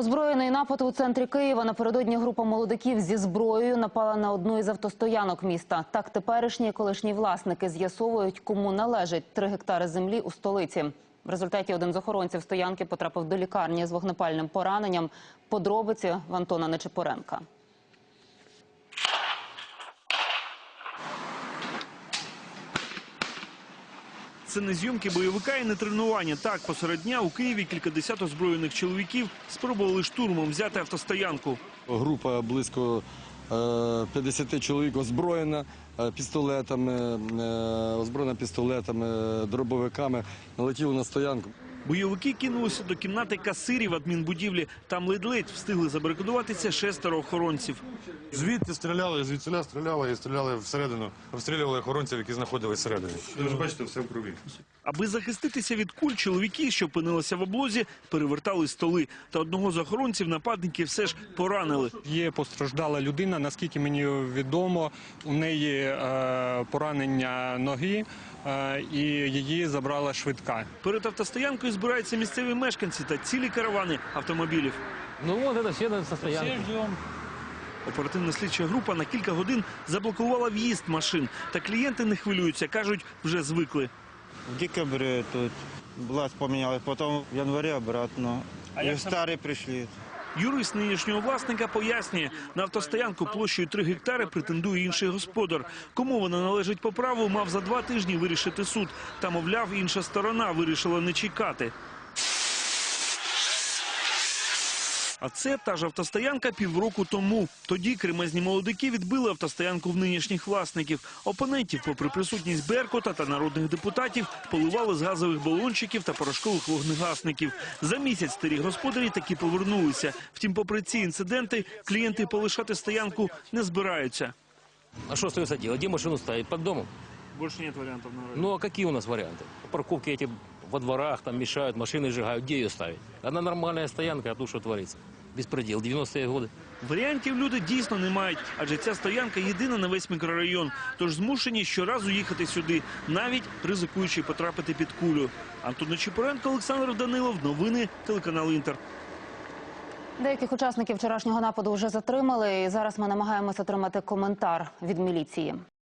Озброєний напад у центрі Києва напередодні група молодиків зі зброєю напала на одну із автостоянок міста. Так теперішні і колишні власники з'ясовують, кому належить три гектари землі у столиці. В результаті один з охоронців стоянки потрапив до лікарні з вогнепальним пораненням. Подробиці в Антона Нечепоренка. Це не зйомки бойовика і не тренування. Так, посеред дня у Києві кількадесят озброєних чоловіків спробували штурмом взяти автостоянку. Група близько е, 50 чоловік озброєна е, пістолетами, е, озброєна пістолетами, дробовиками, налетіли на стоянку. Бойовики кинулися до кімнати касирів адмінбудівлі. Там ледь-ледь встигли забарикадуватися шестеро охоронців. Звідти стріляли, звідсіля стріляли і стріляли всередину, обстрілювали охоронців, які знаходились всередині. Ви ж бачите, все в крові. Аби захиститися від куль, чоловіки, що опинилися в облозі, перевертали столи. Та одного з охоронців нападники все ж поранили. Є постраждала людина. Наскільки мені відомо, у неї е, поранення ноги, е, і її забрала швидка. Перед автостоянкою збираються місцеві мешканці та цілі каравани автомобілів. Ну вот це все на состоянии. Оперативна слідча група на кілька годин заблокувала в'їзд машин. Та клієнти не хвилюються, кажуть, вже звикли. В декабрі тут власть поміняли, потім в январі обратно. и старі пришли. Юрист нинішнього власника пояснює, на автостоянку площею 3 гектари претендує інший господар. Кому вона належить по праву, мав за два тижні вирішити суд. Та, мовляв, інша сторона вирішила не чекати. А це та ж автостоянка півроку тому. Тоді кремезні молодики відбили автостоянку в нинішніх власників. Опонентів, попри присутність Беркута та народних депутатів, поливали з газових балончиків та порошкових вогнегасників. За місяць старі господарі таки повернулися. Втім, попри ці інциденти, клієнти полишати стоянку не збираються. А что остается делать? Где машину ставить? Под домом? Більше нет варіантів на Ну а какие у нас варианты? Парковки эти во дворах там мешают, машины сжигают. Где ее ставить? Одна нормальная стоянка, а тут что творится? Беспредел. 90-е годы. Варіантів люди дійсно не мають, адже ця стоянка єдина на весь мікрорайон. Тож змушені щоразу їхати сюди, навіть ризикуючи потрапити під кулю. Антон Чепуренко, Олександр Данилов. Новини телеканал Інтер. Деяких учасників вчорашнього нападу вже затримали. І зараз ми намагаємося отримати коментар від міліції.